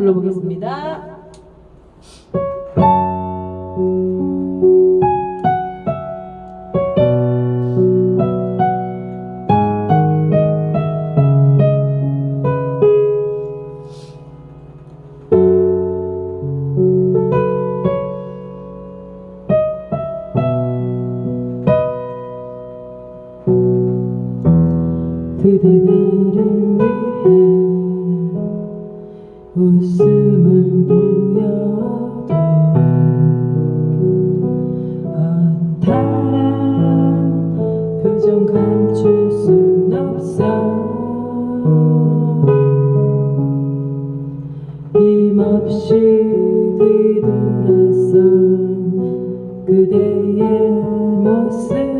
불러보겠습니다. 그대 나를 위해 웃음을 보여도 어탈한 표정 감출 순 없어. 힘없이 뒤돌아선 그대의 모습.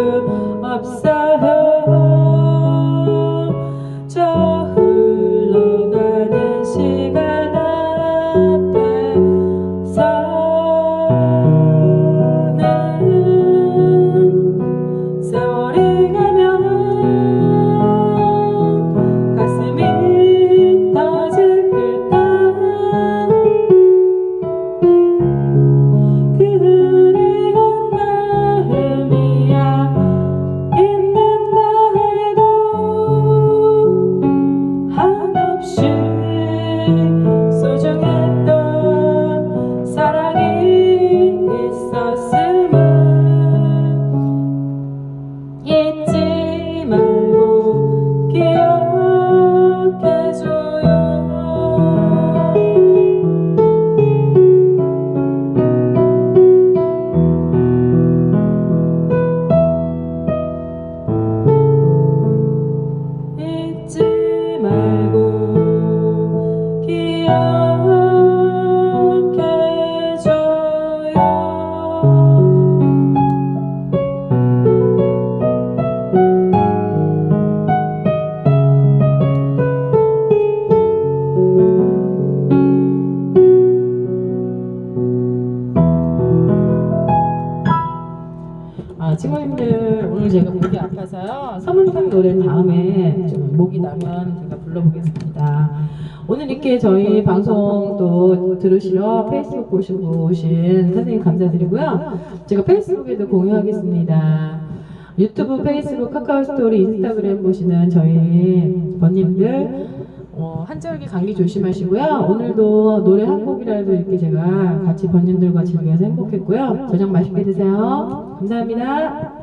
친구님들 오늘 제가 목이 아파서요. 서물탑 노래 다음에 좀 목이 나면 제가 불러보겠습니다. 오늘 이렇게 저희 방송 또 들으시러 페이스북 보시고 오신 선생님 감사드리고요. 제가 페이스북에도 공유하겠습니다. 유튜브, 페이스북, 카카오 스토리, 인스타그램 보시는 저희 번님들 어, 한절기 감기 조심하시고요. 오늘도 노래 한 곡이라도 이렇게 제가 같이 번님들과 즐겨서 행복했고요. 저녁 맛있게 드세요. 감사합니다.